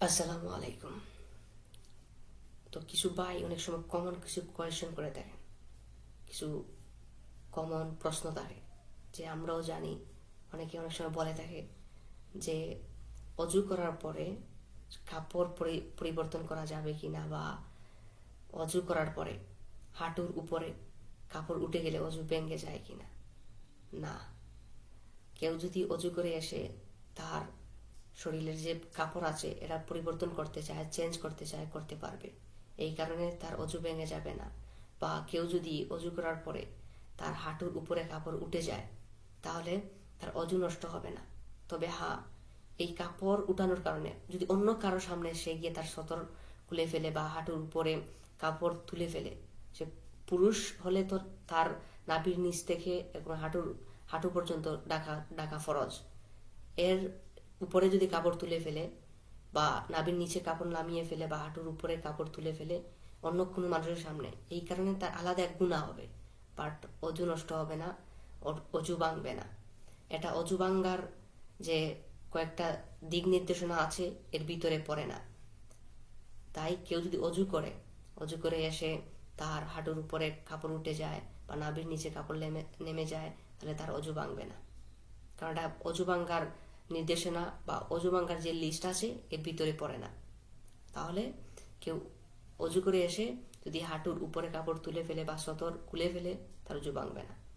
আসসালামু আলাইকুম। তো কিছু ভাই অনেক সময় কমন কিছু কোয়েশন করে দেয় কিছু কমন প্রশ্ন থাকে, যে আমরাও জানি। অনেকে অনেক সময় বলে থাকে যে, অজু করার পরে কাপড় পরি- পরিবর্তন করা যাবে কি না বা অজু করার পরে হাঁটুর উপরে কাপড় উঠে গেলে অজু ভেঙে যায় কি না। না কেউ যদি অজু করে এসে তার শরীরের যে কাপড় আছে, এরা পরিবর্তন করতে চায় চেঞ্জ করতে চায়, করতে পারবে। এই কারণে তার অজু ভেঙে যাবে না। বা কেউ যদি অজু করার পরে তার হাঁটুর উপরে কাপড় উঠে যায়, তাহলে তার অজু নষ্ট হবে না। তবে হ্যাঁ এই কাপড় উঠানোর কারণে যদি অন্য কারও সামনে সে গিয়ে তার সতর খুলে ফেলে বা হাঁটুর উপরে কাপড় তুলে ফেলে, সে পুরুষ হলে তো তার নাভির নিচ থেকে হাঁটুর, হাঁটু পর্যন্ত ডাকা ডাকা ফরজ। এর উপরে যদি কাপড় তুলে ফেলে বা নাভির নিচে কাপড় নামিয়ে ফেলে বা হাঁটুর উপরে কাপড় তুলে ফেলে অন্য কোনো মানুষের সামনে, এই কারণে তার আলাদা এক গুণা হবে। বাট অজু নষ্ট হবে না অজু ভাঙবে না। এটা অজু ভাঙ্গার যে কয়েকটা দিক নির্দেশনা আছে, এর ভিতরে পড়ে না। তাই কেউ যদি অজু করে অজু করে এসে তার হাঁটুর উপরে কাপড় উঠে যায় বা নাভির নিচে কাপড় নেমে নেমে যায়, তাহলে তার অজু ভাঙবে না। কারণ এটা অজু ভাঙ্গার নির্দেশনা বা অজু যে লিস্ট আছে, এর ভিতরে পড়ে না। তাহলে কেউ অজু করে এসে যদি হাঁটুর উপরে কাপড় তুলে ফেলে বা সতর খুলে ফেলে, তার অজু ভাঙবে না।